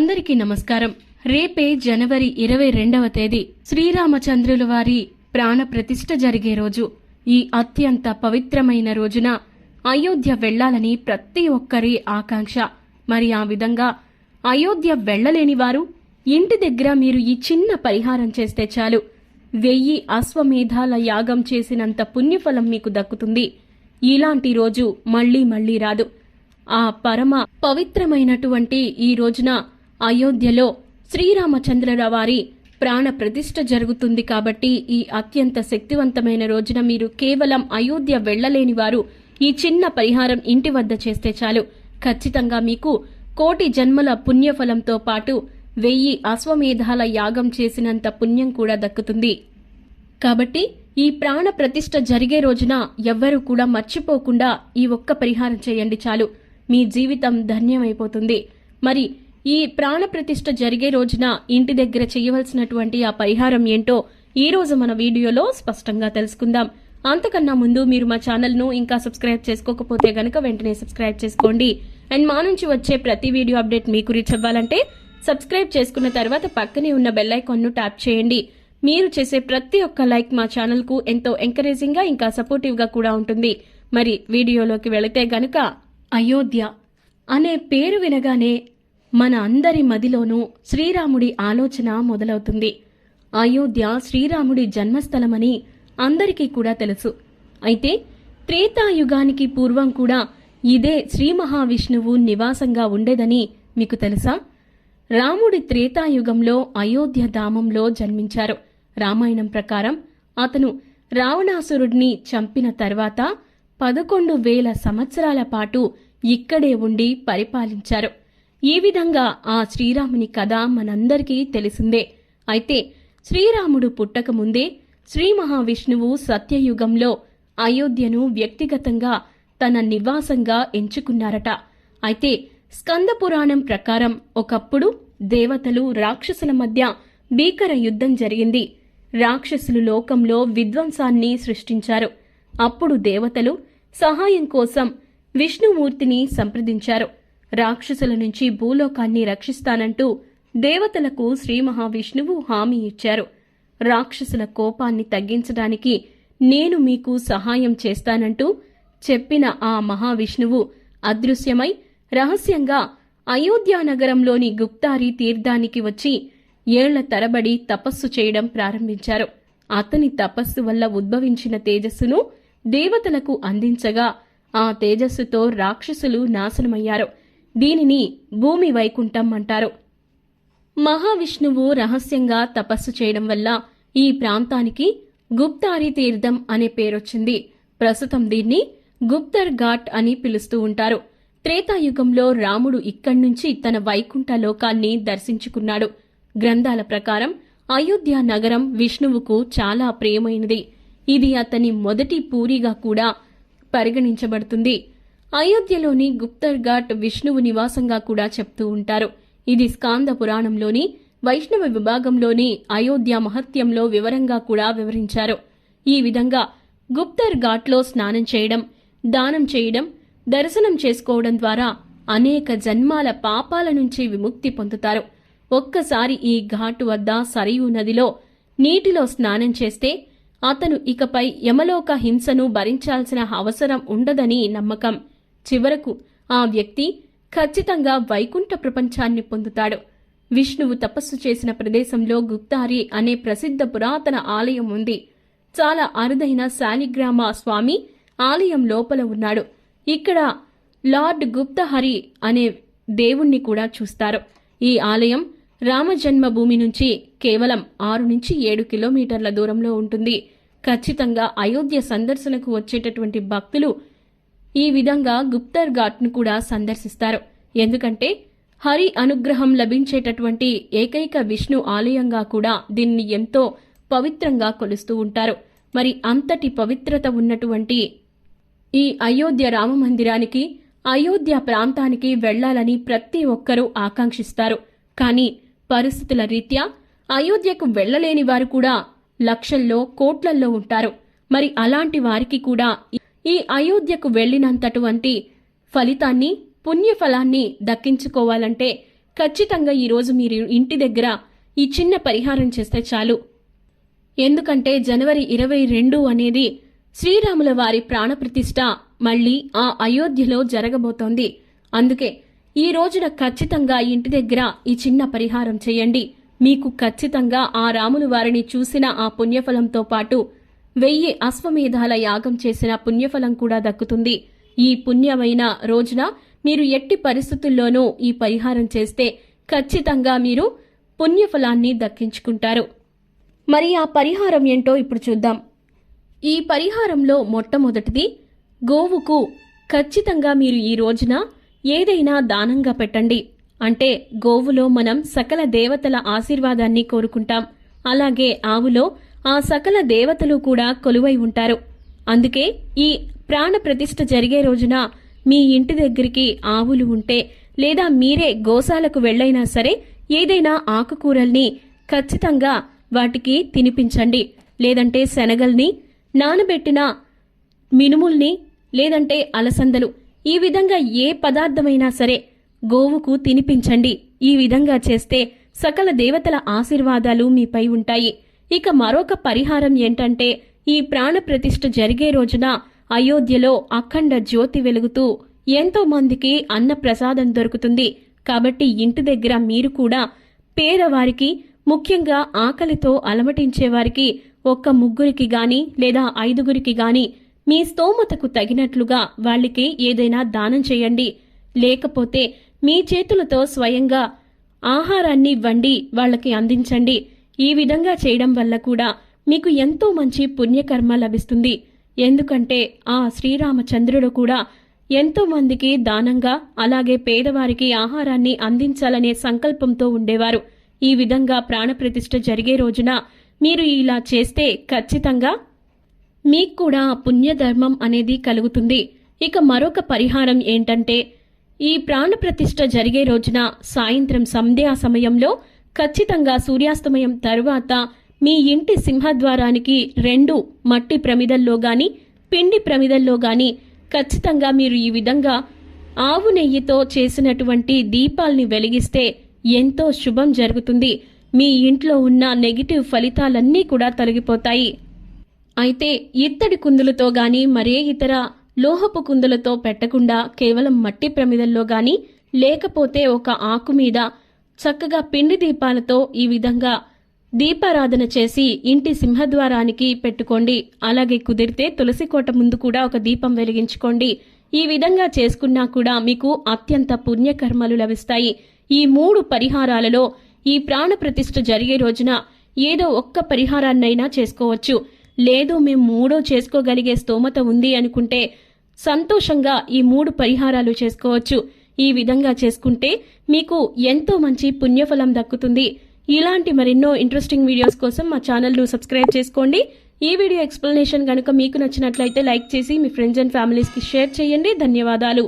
అందరికీ నమస్కారం. రేపే జనవరి ఇరవై రెండవ తేదీ శ్రీరామచంద్రుల వారి ప్రాణ ప్రతిష్ఠ జరిగే రోజు. ఈ అత్యంత పవిత్రమైన రోజున అయోధ్య వెళ్ళాలని ప్రతి ఒక్కరి ఆకాంక్ష. మరి ఆ విధంగా అయోధ్య వెళ్ళలేని వారు ఇంటి దగ్గర మీరు ఈ చిన్న పరిహారం చేస్తే చాలు. వెయ్యి అశ్వమేధాల యాగం చేసినంత పుణ్యఫలం మీకు దక్కుతుంది. ఇలాంటి రోజు మళ్ళీ మళ్ళీ రాదు. ఆ పరమ పవిత్రమైనటువంటి ఈ రోజున అయోధ్యలో శ్రీరామచంద్రుల వారి ప్రాణ ప్రతిష్ఠ జరుగుతుంది కాబట్టి ఈ అత్యంత శక్తివంతమైన రోజున మీరు కేవలం అయోధ్య వెళ్ళలేని వారు ఈ చిన్న పరిహారం ఇంటి వద్ద చేస్తే చాలు. ఖచ్చితంగా మీకు కోటి జన్మల పుణ్యఫలంతో పాటు వెయ్యి అశ్వమేధాల యాగం చేసినంత పుణ్యం కూడా దక్కుతుంది. కాబట్టి ఈ ప్రాణ ప్రతిష్ఠ జరిగే రోజున ఎవ్వరూ కూడా మర్చిపోకుండా ఈ ఒక్క పరిహారం చేయండి చాలు. మీ జీవితం ధన్యమైపోతుంది. మరి ఈ ప్రాణప్రతిష్ఠ జరిగే రోజున ఇంటి దగ్గర చేయవలసినటువంటి ఆ పరిహారం ఏంటో ఈ రోజు మన వీడియోలో స్పష్టంగా తెలుసుకుందాం. అంతకన్నా ముందు మీరు మా ఛానల్ను ఇంకా సబ్స్క్రైబ్ చేసుకోకపోతే గనక వెంటనే సబ్స్క్రైబ్ చేసుకోండి. అండ్ మా నుంచి వచ్చే ప్రతి వీడియో అప్డేట్ మీకు రీచ్ అవ్వాలంటే సబ్స్క్రైబ్ చేసుకున్న తర్వాత పక్కనే ఉన్న బెల్ ఐకాన్ను ట్యాప్ చేయండి. మీరు చేసే ప్రతి ఒక్క లైక్ మా ఛానల్కు ఎంతో ఎంకరేజింగ్గా ఇంకా సపోర్టివ్గా కూడా ఉంటుంది. మరి వీడియోలోకి వెళితే గనుక అయోధ్య అనే పేరు వినగానే మన అందరి మదిలోనూ శ్రీరాముడి ఆలోచన మొదలవుతుంది. అయోధ్య శ్రీరాముడి జన్మస్థలమని అందరికీ కూడా తెలుసు. అయితే త్రేతాయుగానికి పూర్వం కూడా ఇదే శ్రీ మహావిష్ణువు నివాసంగా ఉండేదని మీకు తెలుసా? రాముడి త్రేతాయుగంలో అయోధ్య ధామంలో జన్మించారు. రామాయణం ప్రకారం అతను రావణాసురుడిని చంపిన తర్వాత పదకొండు వేల సంవత్సరాల పాటు ఇక్కడే ఉండి పరిపాలించారు. ఈ విధంగా ఆ శ్రీరాముని కథ మనందరికీ తెలిసిందే. అయితే శ్రీరాముడు పుట్టకముందే శ్రీ మహావిష్ణువు సత్యయుగంలో అయోధ్యను వ్యక్తిగతంగా తన నివాసంగా ఎంచుకున్నారట. అయితే స్కంద పురాణం ప్రకారం ఒకప్పుడు దేవతలు రాక్షసుల మధ్య భీకర యుద్ధం జరిగింది. రాక్షసులు లోకంలో విధ్వంసాన్ని సృష్టించారు. అప్పుడు దేవతలు సహాయం కోసం విష్ణుమూర్తిని సంప్రదించారు. రాక్షసుల నుంచి భూలోకాన్ని రక్షిస్తానంటూ దేవతలకు శ్రీ మహావిష్ణువు హామీ ఇచ్చారు. రాక్షసుల కోపాన్ని తగ్గించడానికి నేను మీకు సహాయం చేస్తానంటూ చెప్పిన ఆ మహావిష్ణువు అదృశ్యమై రహస్యంగా అయోధ్యానగరంలోని గుప్తారి తీర్థానికి వచ్చి ఏళ్ళ తరబడి తపస్సు చేయడం ప్రారంభించారు. అతని తపస్సు వల్ల ఉద్భవించిన తేజస్సును దేవతలకు అందించగా ఆ తేజస్సుతో రాక్షసులు నాశనమయ్యారు. దీనిని భూమి వైకుంఠం అంటారు. మహావిష్ణువు రహస్యంగా తపస్సు చేయడం వల్ల ఈ ప్రాంతానికి గుప్తారి తీర్థం అనే పేరొచ్చింది. ప్రస్తుతం దీన్ని గుప్తర్ ఘాట్ అని పిలుస్తూ ఉంటారు. త్రేతాయుగంలో రాముడు ఇక్కడ్నుంచి తన వైకుంఠ లోకాన్ని దర్శించుకున్నాడు. గ్రంథాల ప్రకారం అయోధ్య నగరం విష్ణువుకు చాలా ప్రియమైనది. ఇది అతని మొదటి పూరిగా కూడా పరిగణించబడుతుంది. అయోధ్యలోని గుప్తర్ ఘాట్ విష్ణువు నివాసంగా కూడా చెప్తూ ఉంటారు. ఇది స్కాంద పురాణంలోని వైష్ణవ విభాగంలోని అయోధ్య మహత్యంలో వివరంగా కూడా వివరించారు. ఈ విధంగా గుప్తర్ ఘాట్లో స్నానం చేయడం దానం చేయడం దర్శనం చేసుకోవడం ద్వారా అనేక జన్మాల పాపాల నుంచి విముక్తి పొందుతారు. ఒక్కసారి ఈ ఘాటు వద్ద సరియు నదిలో నీటిలో స్నానం చేస్తే అతను ఇకపై యమలోక హింసను భరించాల్సిన అవసరం ఉండదని నమ్మకం. చివరకు ఆ వ్యక్తి ఖచ్చితంగా వైకుంఠ ప్రపంచాన్ని పొందుతాడు. విష్ణువు తపస్సు చేసిన ప్రదేశంలో గుప్తారి అనే ప్రసిద్ధ పురాతన ఆలయం ఉంది. చాలా అరుదైన శాలిగ్రామ స్వామి ఆలయం లోపల ఉన్నాడు. ఇక్కడ లార్డ్ గుప్తహరి అనే దేవుణ్ణి కూడా చూస్తారు. ఈ ఆలయం రామజన్మభూమి నుంచి కేవలం ఆరు నుంచి ఏడు కిలోమీటర్ల దూరంలో ఉంటుంది. ఖచ్చితంగా అయోధ్య సందర్శనకు వచ్చేటటువంటి భక్తులు ఈ విధంగా గుప్తర్ ఘాట్ను కూడా సందర్శిస్తారు. ఎందుకంటే హరి అనుగ్రహం లభించేటటువంటి ఏకైక విష్ణు ఆలయంగా కూడా దీన్ని ఎంతో పవిత్రంగా కొలుస్తూ ఉంటారు. మరి అంతటి పవిత్రత ఉన్నటువంటి ఈ అయోధ్య రామ మందిరానికి అయోధ్య ప్రాంతానికి వెళ్ళాలని ప్రతి ఒక్కరూ ఆకాంక్షిస్తారు. కానీ పరిస్థితుల రీత్యా అయోధ్యకు వెళ్ళలేని వారు కూడా లక్షల్లో కోట్లల్లో ఉంటారు. మరి అలాంటి వారికి కూడా ఈ అయోధ్యకు వెళ్ళినంతటువంటి ఫలితాన్ని పుణ్యఫలాన్ని దక్కించుకోవాలంటే ఖచ్చితంగా ఈరోజు మీరు ఇంటి దగ్గర ఈ చిన్న పరిహారం చేస్తే చాలు. ఎందుకంటే జనవరి ఇరవై రెండు అనేది శ్రీరాముల వారి ప్రాణప్రతిష్ఠ మళ్ళీ ఆ అయోధ్యలో జరగబోతోంది. అందుకే ఈ రోజున ఖచ్చితంగా ఇంటి దగ్గర ఈ చిన్న పరిహారం చేయండి. మీకు ఖచ్చితంగా ఆ రాములు వారిని చూసిన ఆ పుణ్యఫలంతో పాటు వెయ్యి అశ్వమేధాల యాగం చేసిన పుణ్యఫలం కూడా దక్కుతుంది. ఈ పుణ్యమైన రోజున మీరు ఎట్టి పరిస్థితుల్లోనూ ఈ పరిహారం చేస్తే ఖచ్చితంగా మీరు పుణ్యఫలాన్ని దక్కించుకుంటారు. మరి ఆ పరిహారం ఏంటో ఇప్పుడు చూద్దాం. ఈ పరిహారంలో మొట్టమొదటిది గోవుకు ఖచ్చితంగా మీరు ఈ రోజున ఏదైనా దానంగా పెట్టండి. అంటే గోవులో మనం సకల దేవతల ఆశీర్వాదాన్ని కోరుకుంటాం. అలాగే ఆవులో ఆ సకల దేవతలు కూడా కొలువై ఉంటారు. అందుకే ఈ ప్రాణ ప్రతిష్ఠ జరిగే రోజున మీ ఇంటి దగ్గరికి ఆవులు ఉంటే లేదా మీరే గోశాలకు వెళ్ళైనా సరే ఏదైనా ఆకుకూరల్ని ఖచ్చితంగా వాటికి తినిపించండి. లేదంటే శనగల్ని నానబెట్టిన మినుముల్ని లేదంటే అలసందలు ఈ విధంగా ఏ పదార్థమైనా సరే గోవుకు తినిపించండి. ఈ విధంగా చేస్తే సకల దేవతల ఆశీర్వాదాలు మీపై ఉంటాయి. ఇక మరొక పరిహారం ఏంటంటే ఈ ప్రాణప్రతిష్ఠ జరిగే రోజున అయోధ్యలో అఖండ జ్యోతి వెలుగుతూ ఎంతో మందికి అన్న ప్రసాదం దొరుకుతుంది. కాబట్టి ఇంటి దగ్గర మీరు కూడా పేదవారికి ముఖ్యంగా ఆకలితో అలమటించేవారికి ఒక్క ముగ్గురికి గాని లేదా ఐదుగురికి గాని మీ స్తోమతకు తగినట్లుగా వాళ్ళకి ఏదైనా దానం చేయండి. లేకపోతే మీ చేతులతో స్వయంగా ఆహారాన్ని వండి వాళ్ళకి అందించండి. ఈ విధంగా చేయడం వల్ల కూడా మీకు ఎంతో మంచి పుణ్యకర్మ లభిస్తుంది. ఎందుకంటే ఆ శ్రీరామచంద్రుడు కూడా ఎంతో మందికి దానంగా అలాగే పేదవారికి ఆహారాన్ని అందించాలనే సంకల్పంతో ఉండేవారు. ఈ విధంగా ప్రాణప్రతిష్ఠ జరిగే రోజున మీరు ఇలా చేస్తే ఖచ్చితంగా మీకు కూడా పుణ్యధర్మం అనేది కలుగుతుంది. ఇక మరొక పరిహారం ఏంటంటే ఈ ప్రాణప్రతిష్ఠ జరిగే రోజున సాయంత్రం సంధ్యా సమయంలో ఖచ్చితంగా సూర్యాస్తమయం తరువాత మీ ఇంటి సింహద్వారానికి రెండు మట్టి ప్రమిదల్లో గాని పిండి ప్రమిదల్లో గాని ఖచ్చితంగా మీరు ఈ విధంగా ఆవు నెయ్యితో చేసినటువంటి దీపాల్ని వెలిగిస్తే ఎంతో శుభం జరుగుతుంది. మీ ఇంట్లో ఉన్న నెగిటివ్ ఫలితాలన్నీ కూడా తొలగిపోతాయి. అయితే ఇత్తడి కుందులతో గాని మరే ఇతర లోహపు కుందులతో పెట్టకుండా కేవలం మట్టి ప్రమిదల్లో గాని లేకపోతే ఒక ఆకు మీద చక్కగా పిండి దీపాలతో ఈ విధంగా దీపారాధన చేసి ఇంటి సింహద్వారానికి పెట్టుకోండి. అలాగే కుదిరితే తులసి కోట ముందు కూడా ఒక దీపం వెలిగించుకోండి. ఈ విధంగా చేసుకున్నా కూడా మీకు అత్యంత పుణ్యకర్మలు లభిస్తాయి. ఈ మూడు పరిహారాలలో ఈ ప్రాణ ప్రతిష్ఠ జరిగే రోజున ఏదో ఒక్క పరిహారాన్నైనా చేసుకోవచ్చు. లేదు మేము మూడో చేసుకోగలిగే స్తోమత ఉంది అనుకుంటే సంతోషంగా ఈ మూడు పరిహారాలు చేసుకోవచ్చు. ఈ విధంగా చేసుకుంటే మీకు ఎంతో మంచి పుణ్యఫలం దక్కుతుంది. ఇలాంటి మరెన్నో ఇంట్రెస్టింగ్ వీడియోస్ కోసం మా ఛానల్ను సబ్స్క్రైబ్ చేసుకోండి. ఈ వీడియో ఎక్స్ప్లెనేషన్ కనుక మీకు నచ్చినట్లయితే లైక్ చేసి మీ ఫ్రెండ్స్ అండ్ ఫ్యామిలీస్కి షేర్ చేయండి. ధన్యవాదాలు.